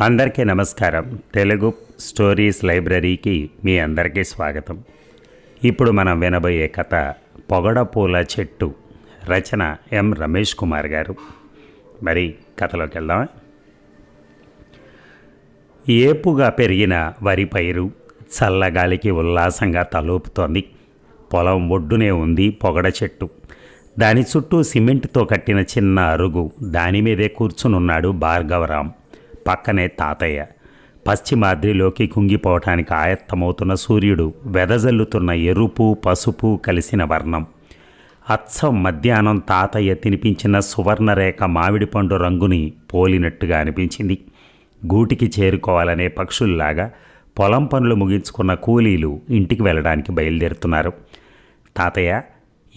అందరికీ నమస్కారం. తెలుగు స్టోరీస్ లైబ్రరీకి మీ అందరికీ స్వాగతం. ఇప్పుడు మనం వినబోయే కథ పొగడ పూల చెట్టు రచన ఎం రమేష్ కుమార్ గారు. మరి కథలోకి వెళ్దాం ఏపుగా పెరిగిన వరి పైరు చల్లగాలికి ఉల్లాసంగా తలూపుతోంది. పొలం ఒడ్డునే ఉంది పొగడ చెట్టు. దాని చుట్టూ సిమెంట్తో కట్టిన చిన్న అరుగు దానిమీదే కూర్చునున్నాడు భార్గవరాం. పక్కనే తాతయ్య. పశ్చిమాద్రిలోకి కుంగిపోవటానికి ఆయత్తమవుతున్న సూర్యుడు వెదజల్లుతున్న ఎరుపు పసుపు కలిసిన వర్ణం. అచ్చం మధ్యాహ్నం తాతయ్య తినిపించిన సువర్ణరేఖ మామిడి పండు రంగుని పోలినట్టుగా అనిపించింది. గూటికి చేరుకోవాలనే పక్షుల్లాగా పొలం పనులు ముగించుకున్న కూలీలు ఇంటికి వెళ్ళడానికి బయలుదేరుతున్నారు. తాతయ్య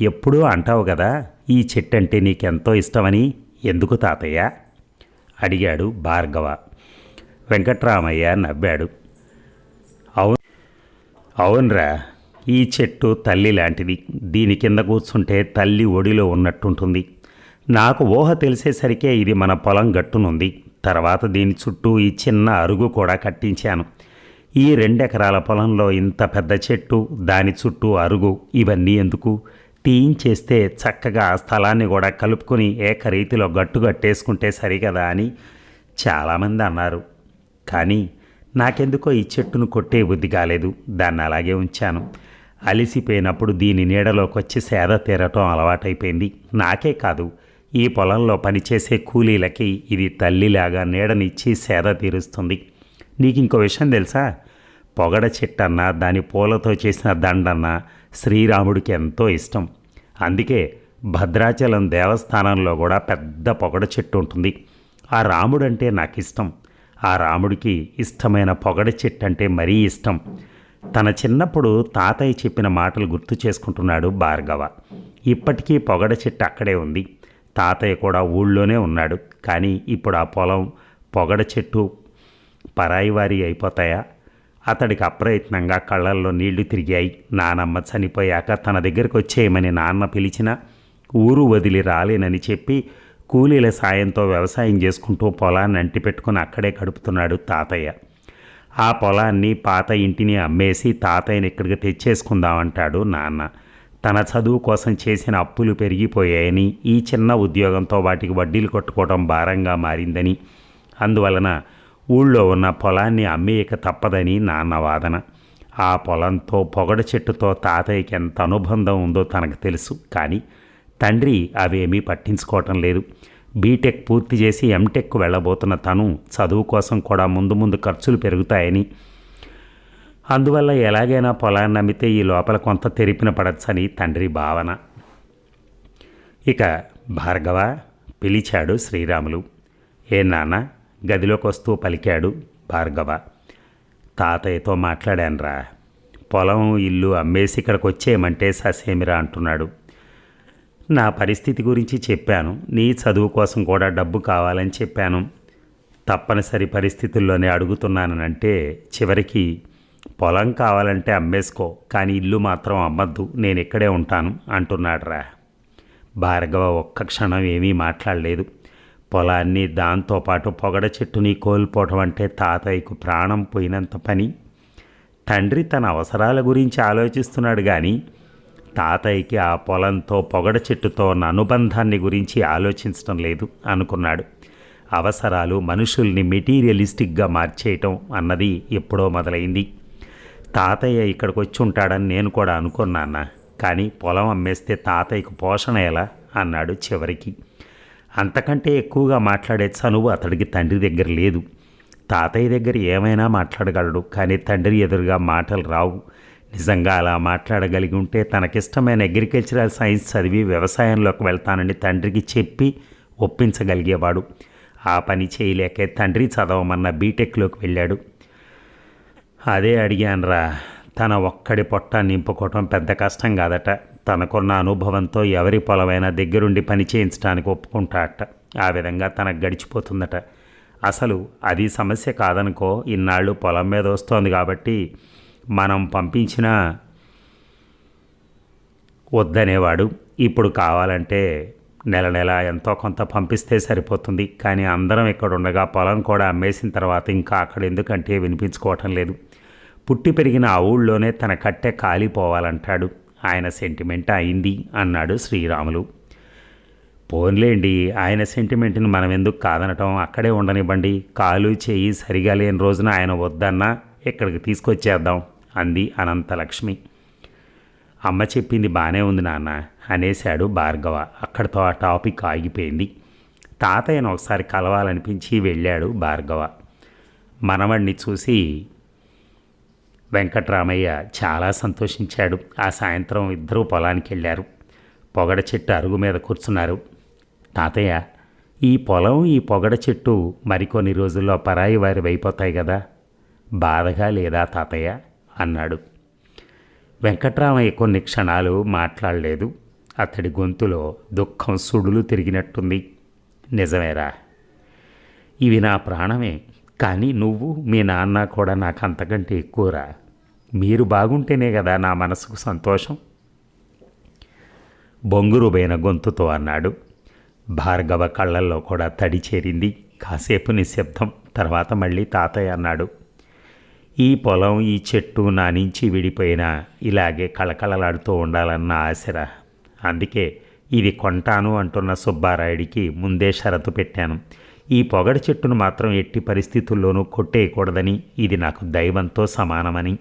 ఎప్పుడూ అంటావు కదా ఈ చెట్టు అంటే నీకెంతో ఇష్టమని? ఎందుకు తాతయ్య? అడిగాడు భార్గవ. వెంకట్రామయ్య నవ్వాడు. అవును అవునరా ఈ చెట్టు తల్లి లాంటిది. దీని కింద కూర్చుంటే తల్లి ఒడిలో ఉన్నట్టుంటుంది. నాకు ఊహ తెలిసేసరికే ఇది మన పొలం గట్టునుంది. తర్వాత దీని చుట్టూ ఈ చిన్న అరుగు కూడా కట్టించాను. ఈ రెండెకరాల పొలంలో ఇంత పెద్ద చెట్టు దాని చుట్టూ అరుగు ఇవన్నీ ఎందుకు? తీయించేస్తే చక్కగా ఆ స్థలాన్ని కూడా కలుపుకొని ఏకరీతిలో గట్టుగట్టేసుకుంటే సరికదా అని చాలామంది అన్నారు. కానీ నాకెందుకో ఈ చెట్టును కొట్టే బుద్ధి కాలేదు. దాన్ని అలాగే ఉంచాను. అలిసిపోయినప్పుడు దీని నీడలోకి వచ్చి సేద తీరటం అలవాటైపోయింది. నాకే కాదు ఈ పొలంలో పనిచేసే కూలీలకి ఇది తల్లిలాగా నీడనిచ్చి సేద తీరుస్తుంది. నీకు ఇంకో విషయం తెలుసా? పొగడ చెట్టన్నా దాని పూలతో చేసిన దండన్నా శ్రీరాముడికి ఎంతో ఇష్టం. అందుకే భద్రాచలం దేవస్థానంలో కూడా పెద్ద పొగడ చెట్టు ఉంటుంది. ఆ రాముడంటే నాకు ఇష్టం ఆ రాముడికి ఇష్టమైన పొగడ చెట్టు అంటే మరీ ఇష్టం. తన చిన్నప్పుడు తాతయ్య చెప్పిన మాటలు గుర్తు చేసుకుంటున్నాడు భార్గవ. ఇప్పటికీ పొగడ చెట్టు అక్కడే ఉంది. తాతయ్య కూడా ఊళ్ళోనే ఉన్నాడు. కానీ ఇప్పుడు ఆ పొలం పొగడ చెట్టు పరాయివారి అయిపోతాయా? అతడికి అప్రయత్నంగా కళ్ళల్లో నీళ్ళు తిరిగాయి. నానమ్మ చనిపోయాక తన దగ్గరికి వచ్చేయమని నాన్న పిలిచినా ఊరు వదిలి రాలేనని చెప్పి కూలీల సాయంతో వ్యవసాయం చేసుకుంటూ పొలాన్ని అంటిపెట్టుకుని అక్కడే గడుపుతున్నాడు తాతయ్య. ఆ పొలాన్ని పాత ఇంటిని అమ్మేసి తాతయ్యని ఇక్కడికి తెచ్చేసుకుందామంటాడు నాన్న. తన చదువు కోసం చేసిన అప్పులు పెరిగిపోయాయని ఈ చిన్న ఉద్యోగంతో వాటికి వడ్డీలు కొట్టుకోవడం భారంగా మారిందని. అందువలన ఊళ్ళో ఉన్న పొలాన్ని అమ్మేయక తప్పదని నాన్న వాదన. ఆ పొలంతో పొగడ చెట్టుతో తాతయ్యకి ఎంత అనుబంధం ఉందో తనకు తెలుసు. కానీ తండ్రి అవేమీ పట్టించుకోవటం లేదు. బీటెక్ పూర్తి చేసి ఎంటెక్ వెళ్ళబోతున్న తను చదువు కోసం కూడా ముందు ముందు ఖర్చులు పెరుగుతాయని. అందువల్ల ఎలాగైనా పొలాన్ని అమ్మితే ఈ లోపల కొంత తెరిపిన పడచ్చని తండ్రి భావన. ఇక భార్గవ పిలిచాడు శ్రీరాములు. ఏ నాన్న గదిలోకి వస్తూ పలికాడు భార్గవ. తాతయ్యతో మాట్లాడానురా పొలం ఇల్లు అమ్మేసి ఇక్కడికి వచ్చేయమంటే ససేమిరా అంటున్నాడు. నా పరిస్థితి గురించి చెప్పాను నీ చదువు కోసం కూడా డబ్బు కావాలని చెప్పాను. తప్పనిసరి పరిస్థితుల్లోనే అడుగుతున్నానంటే చివరికి పొలం కావాలంటే అమ్మేసుకో కానీ ఇల్లు మాత్రం అమ్మద్దు నేను ఇక్కడే ఉంటాను అంటున్నాడురా. భార్గవ ఒక్క క్షణం ఏమీ మాట్లాడలేదు. పొలాన్ని దాంతోపాటు పొగడ చెట్టుని కోల్పోవటం అంటే తాతయ్యకు ప్రాణం పోయినంత పని. తండ్రి తన అవసరాల గురించి ఆలోచిస్తున్నాడు కానీ తాతయ్యకి ఆ పొలంతో పొగడ చెట్టుతో ఉన్న అనుబంధాన్ని గురించి ఆలోచించడం లేదు అనుకున్నాడు. అవసరాలు మనుషుల్ని మెటీరియలిస్టిక్గా మార్చేయటం అన్నది ఎప్పుడో మొదలైంది. తాతయ్య ఇక్కడికి వచ్చి ఉంటాడని నేను కూడా అనుకున్నాన్న కానీ పొలం అమ్మేస్తే తాతయ్యకు పోషణ ఎలా? అన్నాడు చివరికి. అంతకంటే ఎక్కువగా మాట్లాడే చనువు అతడికి తండ్రి దగ్గర లేదు. తాతయ్య దగ్గర ఏమైనా మాట్లాడగలడు కానీ తండ్రి ఎదురుగా మాటలు రావు. నిజంగా అలా మాట్లాడగలిగి ఉంటే తనకిష్టమైన అగ్రికల్చరల్ సైన్స్ చదివి వ్యవసాయంలోకి వెళ్తానని తండ్రికి చెప్పి ఒప్పించగలిగేవాడు. ఆ పని చేయలేకే తండ్రి చదవమన్న బీటెక్లోకి వెళ్ళాడు. అదే అడిగానురా తన ఒక్కడి పొట్ట నింపుకోవటం పెద్ద కష్టం కాదట. తనకున్న అనుభవంతో ఎవరి పొలమైనా దగ్గరుండి పని చేయించడానికి ఒప్పుకుంటాట ఆ విధంగా తనకు గడిచిపోతుందట. అసలు అది సమస్య కాదనుకో ఇన్నాళ్ళు పొలం మీద వస్తోంది కాబట్టి మనం పంపించిన వద్దనేవాడు. ఇప్పుడు కావాలంటే నెల నెల ఎంతో కొంత పంపిస్తే సరిపోతుంది. కానీ అందరం ఇక్కడ ఉండగా పొలం కూడా అమ్మేసిన తర్వాత ఇంకా అక్కడ ఎందుకంటే వినిపించుకోవటం లేదు. పుట్టి పెరిగిన ఆ ఊళ్ళోనే తన కట్టె కాలిపోవాలంటాడు. ఆయన సెంటిమెంట్ అయింది అన్నాడు శ్రీరాములు. పోన్లేండి ఆయన సెంటిమెంట్ని మనం ఎందుకు కాదనటం? అక్కడే ఉండనివ్వండి. కాలు చేయి సరిగా లేని రోజున ఆయన వద్దన్నా ఇక్కడికి తీసుకొచ్చేద్దాం అంది అనంతలక్ష్మి. అమ్మ చెప్పింది బాగానే ఉంది నాన్న అనేశాడు భార్గవ. అక్కడితో ఆ టాపిక్ ఆగిపోయింది. తాతయ్యను ఒకసారి కలవాలనిపించి వెళ్ళాడు భార్గవ. మనవణ్ణి చూసి వెంకట్రామయ్య చాలా సంతోషించాడు. ఆ సాయంత్రం ఇద్దరూ పొలానికి వెళ్ళారు. పొగడ చెట్టు అరుగు మీద కూర్చున్నారు. తాతయ్య ఈ పొలం ఈ పొగడ చెట్టు మరికొన్ని రోజుల్లో పరాయి వారి అయిపోతాయి కదా బాధగా లేదా తాతయ్య? అన్నాడు. వెంకట్రామయ్య కొన్ని క్షణాలు మాట్లాడలేదు. అతడి గొంతులో దుఃఖం సుడులు తిరిగినట్టుంది. నిజమేరా? ఇవి నా ప్రాణమే. కానీ నువ్వు మీ నాన్న కూడా నాకు అంతకంటే ఎక్కువరా? మీరు బాగుంటేనే కదా నా మనసుకు సంతోషం? బొంగురుబైన గొంతుతో అన్నాడు. భార్గవ కళ్ళల్లో కూడా తడి చేరింది. కాసేపు నిశ్శబ్దం తర్వాత మళ్ళీ తాతయ్య అన్నాడు. ఈ పొలం ఈ చెట్టు నా నుంచి విడిపోయినా ఇలాగే కళకళలాడుతూ ఉండాలన్న ఆశరా. అందుకే ఇది కొంటాను అంటున్న సుబ్బారాయుడికి ముందే షరతు పెట్టాను. ఈ పొగడి చెట్టును మాత్రం ఎట్టి పరిస్థితుల్లోనూ కొట్టేయకూడదని ఇది నాకు దైవంతో సమానమని.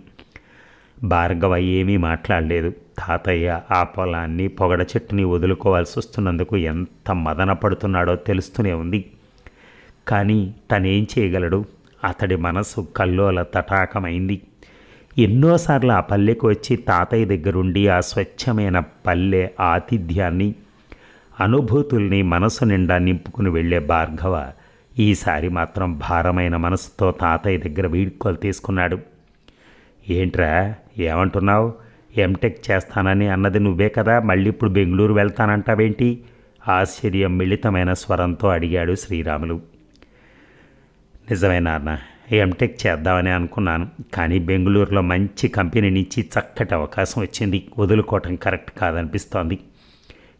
భార్గవ ఏమీ మాట్లాడలేదు. తాతయ్య ఆ పొలాన్ని పొగడ చెట్టుని వదులుకోవాల్సి వస్తున్నందుకు ఎంత మదన పడుతున్నాడో తెలుస్తూనే ఉంది. కానీ తనేం చేయగలడు? అతడి మనసు కల్లోల తటాకమైంది. ఎన్నోసార్లు ఆ పల్లెకు వచ్చి తాతయ్య దగ్గరుండి ఆ స్వచ్ఛమైన పల్లె ఆతిథ్యాన్ని అనుభూతుల్ని మనసు నిండా నింపుకుని వెళ్ళే భార్గవ ఈసారి మాత్రం భారమైన మనసుతో తాతయ్య దగ్గర వీడ్కోలు తీసుకున్నాడు. ఏంట్రా ఏమంటున్నావు? ఎంటెక్ చేస్తానని అన్నది నువ్వే కదా మళ్ళీ ఇప్పుడు బెంగళూరు వెళ్తానంటావేంటి? ఆశ్చర్యం మిళితమైన స్వరంతో అడిగాడు శ్రీరాములు. నిజమే నాన్న ఎంటెక్ చేద్దామని అనుకున్నాను కానీ బెంగళూరులో మంచి కంపెనీ నుంచి చక్కటి అవకాశం వచ్చింది వదులుకోవటం కరెక్ట్ కాదనిపిస్తోంది.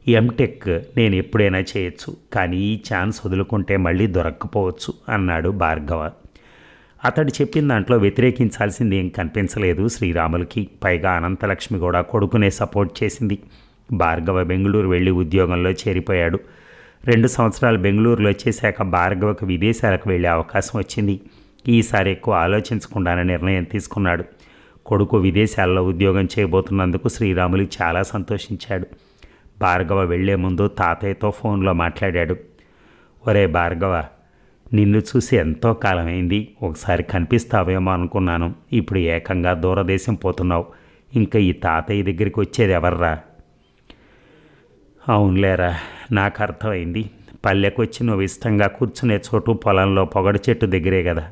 ఎంటెక్ నేను ఎప్పుడైనా చేయొచ్చు కానీ ఈ ఛాన్స్ వదులుకుంటే మళ్ళీ దొరక్కపోవచ్చు అన్నాడు భార్గవ. అతడు చెప్పిన దాంట్లో వ్యతిరేకించాల్సింది ఏం కనిపించలేదు శ్రీరాములకి. పైగా అనంతలక్ష్మి కూడా కొడుకునే సపోర్ట్ చేసింది. భార్గవ బెంగళూరు వెళ్ళి ఉద్యోగంలో చేరిపోయాడు. రెండు సంవత్సరాలు బెంగళూరులో వచ్చేశాక భార్గవకు విదేశాలకు వెళ్ళే అవకాశం వచ్చింది. ఈసారి ఎక్కువ ఆలోచించకుండానే నిర్ణయం తీసుకున్నాడు. కొడుకు విదేశాల్లో ఉద్యోగం చేయబోతున్నందుకు శ్రీరాములు చాలా సంతోషించాడు. భార్గవ వెళ్ళే ముందు తాతయ్యతో ఫోన్లో మాట్లాడాడు. ఒరే భార్గవ నిన్ను చూసి ఎంతో కాలమైంది. ఒకసారి కనిపిస్తావేమో అనుకున్నాను. ఇప్పుడు ఏకంగా దూరదేశం పోతున్నావు. ఇంకా ఈ తాతయ్య దగ్గరికి వచ్చేది ఎవర్రా? అవునులేరా నాకు అర్థమైంది. పల్లెకొచ్చి నువ్వు ఇష్టంగా కూర్చునే చోటు పొలంలో పొగడి చెట్టు దగ్గరే కదా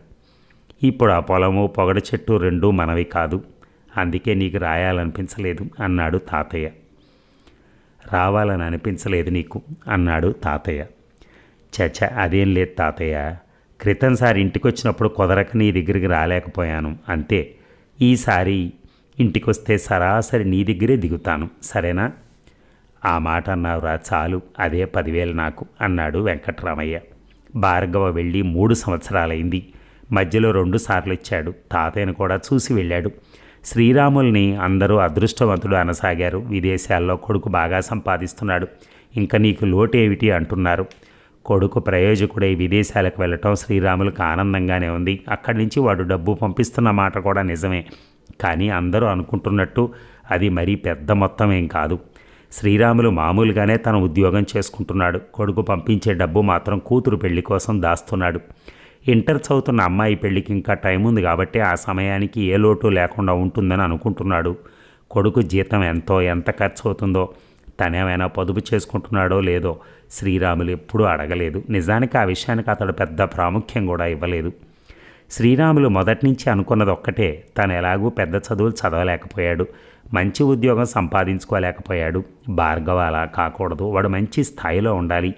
ఇప్పుడు ఆ పొలము పొగడి చెట్టు రెండూ మనవి కాదు. అందుకే నీకు రాయాలనిపించలేదు అన్నాడు తాతయ్య. రావాలని అనిపించలేదు నీకు అన్నాడు తాతయ్య. చచ అదేం లేదు తాతయ్య. క్రితంసారి ఇంటికి వచ్చినప్పుడు కుదరక నీ దగ్గరికి రాలేకపోయాను. అంతే. ఈసారి ఇంటికొస్తే సరాసరి నీ దగ్గరే దిగుతాను. సరేనా? ఆ మాట అన్నావురా చాలు. అదే పదివేలు నాకు అన్నాడు వెంకట్రామయ్య. భార్గవ వెళ్ళి మూడు సంవత్సరాలైంది. మధ్యలో రెండు సార్లు ఇచ్చాడు. తాతయ్యను కూడా చూసి వెళ్ళాడు. శ్రీరాముల్ని అందరూ అదృష్టవంతుడు అనసాగారు. విదేశాల్లో కొడుకు బాగా సంపాదిస్తున్నాడు. ఇంకా నీకు లోటేమిటి అంటున్నారు? కొడుకు ప్రయోజకుడై విదేశాలకు వెళ్ళటం శ్రీరాములకు ఆనందంగానే ఉంది. అక్కడి నుంచి వాడు డబ్బు పంపిస్తున్న మాట కూడా నిజమే. కానీ అందరూ అనుకుంటున్నట్టు అది మరీ పెద్ద మొత్తం ఏం కాదు. శ్రీరాములు మామూలుగానే తన ఉద్యోగం చేసుకుంటున్నాడు. కొడుకు పంపించే డబ్బు మాత్రం కూతురు పెళ్ళి కోసం దాస్తున్నాడు. ఇంటర్ చదువుతున్న అమ్మాయి పెళ్ళికి ఇంకా టైం ఉంది కాబట్టి ఆ సమయానికి ఏ లోటు లేకుండా ఉంటుందని అనుకుంటున్నాడు. కొడుకు జీతం ఎంతో ఎంత ఖర్చు అవుతుందో తనేమైనా పొదుపు చేసుకుంటున్నాడో లేదో శ్రీరాములు ఎప్పుడూ అడగలేదు. నిజానికి ఆ విషయానికి అతడు పెద్ద ప్రాముఖ్యం కూడా ఇవ్వలేదు. శ్రీరాములు మొదటి నుంచి అనుకున్నది ఒక్కటే తను ఎలాగూ పెద్ద చదువులు చదవలేకపోయాడు. మంచి ఉద్యోగం సంపాదించుకోలేకపోయాడు. భార్గవ అలా కాకూడదు. వాడు మంచి స్థాయిలో ఉండాలి.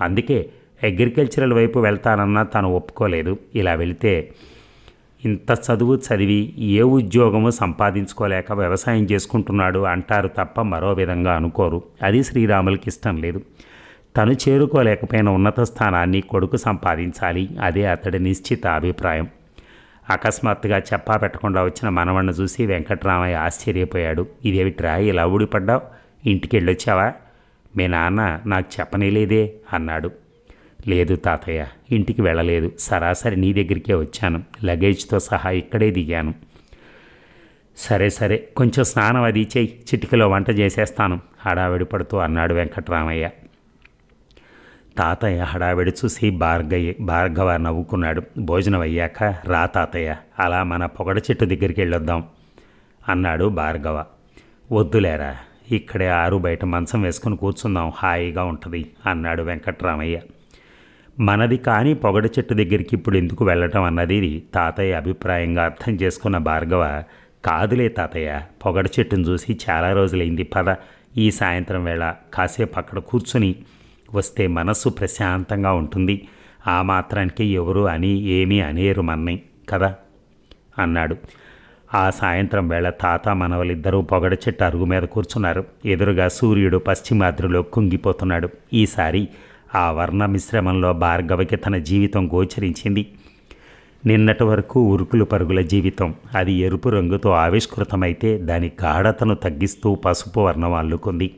అందుకే అగ్రికల్చరల్ వైపు వెళ్తానన్నా తను ఒప్పుకోలేదు. ఇలా వెళితే ఇంత చదువు చదివి ఏ ఉద్యోగము సంపాదించుకోలేక వ్యవసాయం చేసుకుంటున్నాడు అంటారు తప్ప మరో విధంగా అనుకోరు. అది శ్రీరాములకి ఇష్టం లేదు. తను చేరుకోలేకపోయిన ఉన్నత స్థానాన్ని కొడుకు సంపాదించాలి. అదే అతడి నిశ్చిత అభిప్రాయం. అకస్మాత్తుగా చెప్పా పెట్టకుండా వచ్చిన మనవణ్ణి చూసి వెంకట్రామయ్య ఆశ్చర్యపోయాడు. ఇదేమిట్రా ఇలా ఊడిపడ్డావు? ఇంటికి వెళ్ళొచ్చావా మీ నాన్న నాకు చెప్పనేలేదే అన్నాడు. లేదు తాతయ్య ఇంటికి వెళ్ళలేదు. సరాసరి నీ దగ్గరికే వచ్చాను. లగేజ్తో సహా ఇక్కడే దిగాను. సరే సరే కొంచెం స్నానం అది చేయి చిటికలో వంట చేసేస్తాను హడావిడి పడుతూ అన్నాడు వెంకట్రామయ్య. తాతయ్య హడావిడి చూసి భార్గయ్య భార్గవ నవ్వుకున్నాడు. భోజనం అయ్యాక రా తాతయ్య అలా మన పొగడ చెట్టు దగ్గరికి వెళ్ళొద్దాం అన్నాడు భార్గవ. వద్దులేరా ఇక్కడే ఆరు బయట మంచం వేసుకుని కూర్చుందాం హాయిగా ఉంటుంది అన్నాడు వెంకట్రామయ్య. మనది కానీ పొగడ చెట్టు దగ్గరికి ఇప్పుడు ఎందుకు వెళ్ళటం అన్నది తాతయ్య అభిప్రాయంగా అర్థం చేసుకున్న భార్గవ కాదులే తాతయ్య పొగడ చెట్టును చూసి చాలా రోజులైంది పద ఈ సాయంత్రం వేళ కాసేపు అక్కడ కూర్చుని వస్తే మనస్సు ప్రశాంతంగా ఉంటుంది. ఆ మాత్రానికి ఎవరు అని ఏమీ అనేరు మన్నై కదా? అన్నాడు. ఆ సాయంత్రం వేళ తాత మనవలిద్దరూ పొగడ చెట్టు అరుగు మీద కూర్చున్నారు. ఎదురుగా సూర్యుడు పశ్చిమాద్రిలో కుంగిపోతున్నాడు. ఈసారి ఆ వర్ణ మిశ్రమంలో భార్గవకి తన జీవితం గోచరించింది. నిన్నటి వరకు ఉరుకులు పరుగుల జీవితం. అది ఎరుపు రంగుతో ఆవిష్కృతమైతే దాని గాఢతను తగ్గిస్తూ పసుపు వర్ణం అల్లుకుంది.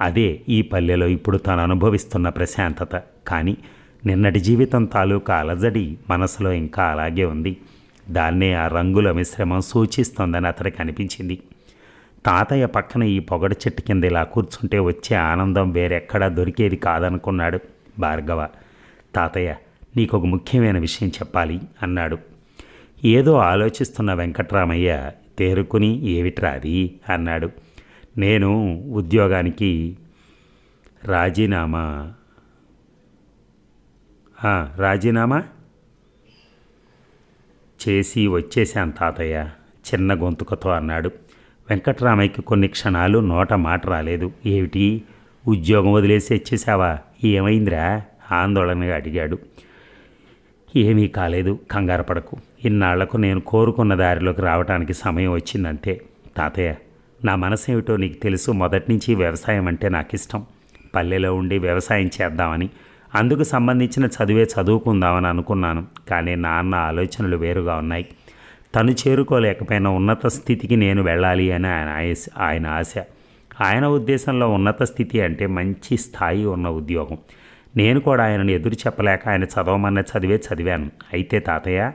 అదే ఈ పల్లెలో ఇప్పుడు తాను అనుభవిస్తున్న ప్రశాంతత. కానీ నిన్నటి జీవితం తాలూకా అలజడి మనసులో ఇంకా అలాగే ఉంది. దాన్నే ఆ రంగుల మిశ్రమం సూచిస్తోందని అతడికి అనిపించింది. తాతయ్య పక్కన ఈ పొగడ చెట్టు కింద ఇలా కూర్చుంటే వచ్చే ఆనందం వేరెక్కడా దొరికేది కాదనుకున్నాడు భార్గవ. తాతయ్య నీకు ఒక ముఖ్యమైన విషయం చెప్పాలి అన్నాడు. ఏదో ఆలోచిస్తున్న వెంకట్రామయ్య తేరుకుని ఏమిట్రా అది? అన్నాడు. నేను ఉద్యోగానికి రాజీనామా. రాజీనామా? చేసి వచ్చేశాను తాతయ్య. చిన్న గొంతుకతో అన్నాడు. వెంకట్రామయ్యకి కొన్ని క్షణాలు నోట మాట రాలేదు. ఏమిటి? ఉద్యోగం వదిలేసి వచ్చేసావా ఏమైందిరా? ఆందోళనగా అడిగాడు. ఏమీ కాలేదు. కంగారు పడకు. ఇన్నాళ్ళకు నేను కోరుకున్న దారిలోకి రావడానికి సమయం వచ్చిందంతే. తాతయ్య నా మనసు నీకు తెలుసు. మొదటి నుంచి వ్యవసాయం అంటే నాకు ఇష్టం పల్లెలో ఉండి వ్యవసాయం చేద్దామని అందుకు సంబంధించిన చదువే చదువుకుందామని అనుకున్నాను. కానీ నాన్న ఆలోచనలు వేరుగా ఉన్నాయి. తను చేరుకోలేకపోయిన ఉన్నత స్థితికి నేను వెళ్ళాలి అని ఆయన ఆయన ఆశ. ఆయన ఉద్దేశంలో ఉన్నత స్థితి అంటే మంచి స్థాయి ఉన్న ఉద్యోగం. నేను కూడా ఆయనను ఎదురు చెప్పలేక ఆయన చదవమన్న చదివే చదివాను. అయితే తాతయ్య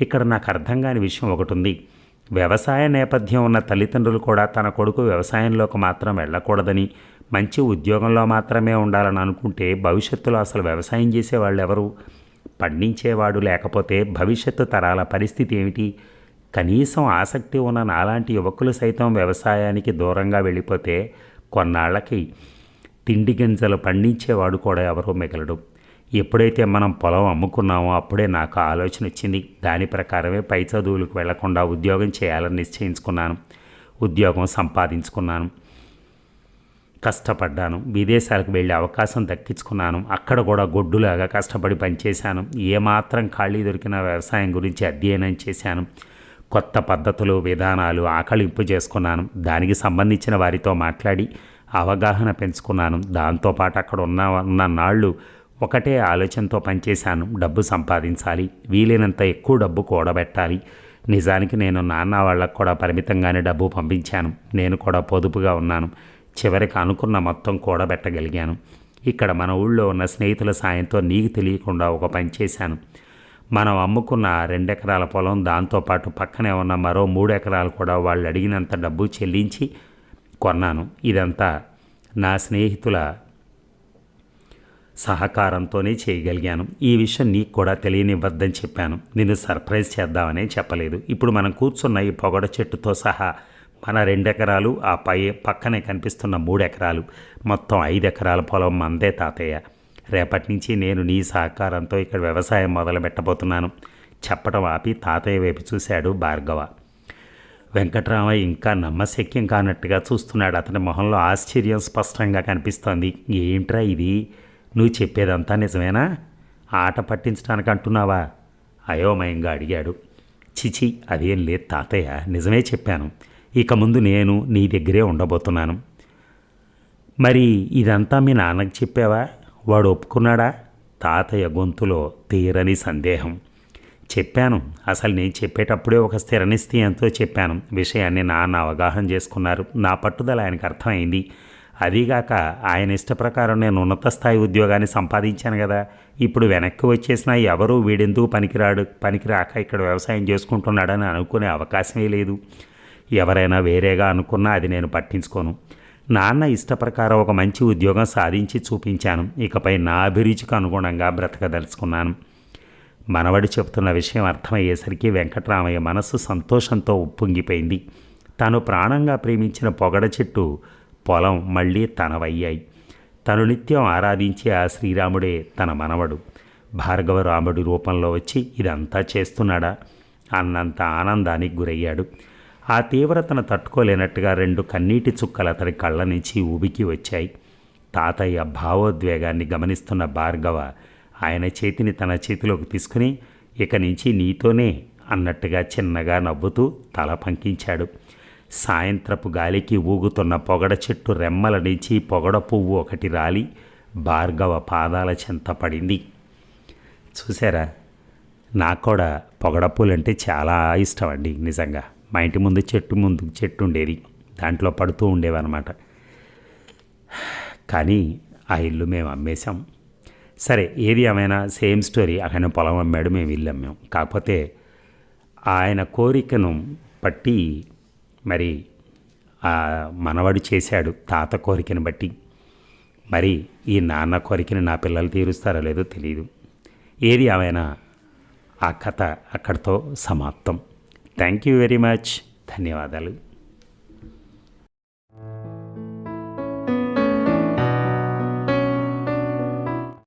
ఇక్కడ నాకు అర్థం కాని విషయం ఒకటి ఉంది. వ్యవసాయ నేపథ్యం ఉన్న తల్లిదండ్రులు కూడా తన కొడుకు వ్యవసాయంలోకి మాత్రం వెళ్ళకూడదని మంచి ఉద్యోగంలో మాత్రమే ఉండాలని అనుకుంటే భవిష్యత్తులో అసలు వ్యవసాయం చేసేవాళ్ళు ఎవరు పండించేవాడు లేకపోతే భవిష్యత్తు తరాల పరిస్థితి ఏమిటి? కనీసం ఆసక్తి ఉన్న నాలాంటి యువకులు సైతం వ్యవసాయానికి దూరంగా వెళ్ళిపోతే కొన్నాళ్ళకి తిండి గింజలు పండించేవాడు కూడా ఎవరో మిగలడు. ఎప్పుడైతే మనం పొలం అమ్ముకున్నామో అప్పుడే నాకు ఆలోచన వచ్చింది. దాని ప్రకారమే పై చదువులకు వెళ్ళకుండా ఉద్యోగం చేయాలని నిశ్చయించుకున్నాను. ఉద్యోగం సంపాదించుకున్నాను. కష్టపడ్డాను. విదేశాలకు వెళ్ళే అవకాశం దక్కించుకున్నాను. అక్కడ కూడా గొడ్డులాగా కష్టపడి పనిచేశాను. ఏమాత్రం ఖాళీ దొరికిన వ్యవసాయం గురించి అధ్యయనం చేశాను. కొత్త పద్ధతులు విధానాలు ఆకలింపు చేసుకున్నాను. దానికి సంబంధించిన వారితో మాట్లాడి అవగాహన పెంచుకున్నాను. దాంతోపాటు అక్కడ ఉన్న ఉన్న నాళ్ళు ఒకటే ఆలోచనతో పనిచేశాను. డబ్బు సంపాదించాలి. వీలైనంత ఎక్కువ డబ్బు కూడబెట్టాలి. నిజానికి నేను నాన్న వాళ్ళకు కూడా పరిమితంగానే డబ్బు పంపించాను. నేను కూడా పొదుపుగా ఉన్నాను. చివరికి అనుకున్న మొత్తం కూడబెట్టగలిగాను. ఇక్కడ మన ఊళ్ళో ఉన్న స్నేహితుల సాయంతో నీకు తెలియకుండా ఒక పని చేశాను. మనం అమ్ముకున్న రెండెకరాల పొలం దాంతోపాటు పక్కనే ఉన్న మరో మూడు ఎకరాలు కూడా వాళ్ళు అడిగినంత డబ్బు చెల్లించి కొన్నాను. ఇదంతా నా స్నేహితుల సహకారంతోనే చేయగలిగాను. ఈ విషయం నీకు కూడా తెలియనివ్వద్దని చెప్పాను. నిన్ను సర్ప్రైజ్ చేద్దామనే చెప్పలేదు. ఇప్పుడు మనం కూర్చున్న ఈ పొగడ చెట్టుతో సహా మన రెండెకరాలు ఆ పై పక్కనే కనిపిస్తున్న మూడెకరాలు మొత్తం ఐదు ఎకరాల పొలం మందే తాతయ్య. రేపటి నుంచి నేను నీ సహకారంతో ఇక్కడ వ్యవసాయం మొదలు పెట్టబోతున్నాను చెప్పడం ఆపి తాతయ్య వైపు చూశాడు భార్గవ. వెంకట్రామయ్య ఇంకా నమ్మశక్యం కానట్టుగా చూస్తున్నాడు. అతని మొహంలో ఆశ్చర్యం స్పష్టంగా కనిపిస్తోంది. ఏంట్రా ఇది? నువ్వు చెప్పేదంతా నిజమేనా? ఆట పట్టించడానికి అంటున్నావా అయోమయంగా అడిగాడు. చిచి అదేం లేదు తాతయ్య నిజమే చెప్పాను. ఇక ముందు నేను నీ దగ్గరే ఉండబోతున్నాను. మరి ఇదంతా మీ నాన్నకి చెప్పావా? వాడు ఒప్పుకున్నాడా? తాతయ్య గొంతులో తీరని సందేహం. చెప్పాను. అసలు నేను చెప్పేటప్పుడే ఒక స్థిర నిశ్చయంతో చెప్పాను. విషయాన్ని నాన్న అవగాహన చేసుకున్నారు. నా పట్టుదల ఆయనకు అర్థమైంది. అదీగాక ఆయన ఇష్ట ప్రకారం నేను ఉన్నత స్థాయి ఉద్యోగాన్ని సంపాదించాను కదా. ఇప్పుడు వెనక్కి వచ్చేసినా ఎవరూ వీడెందుకు పనికిరాడు పనికిరాక ఇక్కడ వ్యవసాయం చేసుకుంటున్నాడని అనుకునే అవకాశమే లేదు. ఎవరైనా వేరేగా అనుకున్నా అది నేను పట్టించుకోను. నాన్న ఇష్ట ప్రకారం ఒక మంచి ఉద్యోగం సాధించి చూపించాను. ఇకపై నా అభిరుచికి అనుగుణంగా బ్రతకదలుచుకున్నాను. మనవడు చెప్తున్న విషయం అర్థమయ్యేసరికి వెంకట్రామయ్య మనస్సు సంతోషంతో ఉప్పొంగిపోయింది. తాను ప్రాణంగా ప్రేమించిన పొగడ చెట్టు పొలం మళ్ళీ తనవయ్యాయి. తను నిత్యం ఆరాధించే ఆ శ్రీరాముడే తన మనవడు. భార్గవరాముడి రూపంలో వచ్చి ఇదంతా చేస్తున్నాడా? అన్నంత ఆనందానికి గురయ్యాడు. ఆ తీవ్రతను తట్టుకోలేనట్టుగా రెండు కన్నీటి చుక్కలు అతడి కళ్ళ నుంచి ఉబికి వచ్చాయి. తాతయ్య భావోద్వేగాన్ని గమనిస్తున్న భార్గవ ఆయన చేతిని తన చేతిలోకి తీసుకుని ఇక నుంచి నీతోనే అన్నట్టుగా చిన్నగా నవ్వుతూ తల పంకించాడు. సాయంత్రపు గాలికి ఊగుతున్న పొగడ చెట్టు రెమ్మల నుంచి పొగడ పువ్వు ఒకటి రాలి భార్గవ పాదాల చెంత పడింది. చూసారా? నాకు కూడా పొగడ పూలంటే చాలా ఇష్టం అండి నిజంగా. మా ఇంటి ముందు చెట్టు ముందు చెట్టు ఉండేది. దాంట్లో పడుతూ ఉండేవన్నమాట. కానీ ఆ ఇల్లు మేము అమ్మేశాం. సరే ఏది ఏమైనా సేమ్ స్టోరీ ఆయన పొలం అమ్మాడు మేము ఇల్లు అమ్మాం. కాకపోతే ఆయన కోరికను పట్టి మరి ఆ మనవడు చేశాడు తాత కోరికను బట్టి. మరి ఈ నాన్న కోరికని నా పిల్లలు తీరుస్తారో లేదో తెలియదు ఏది ఏమైనా ఆ కథ అక్కడితో సమాప్తం. థ్యాంక్ యూ వెరీ మచ్ ధన్యవాదాలు.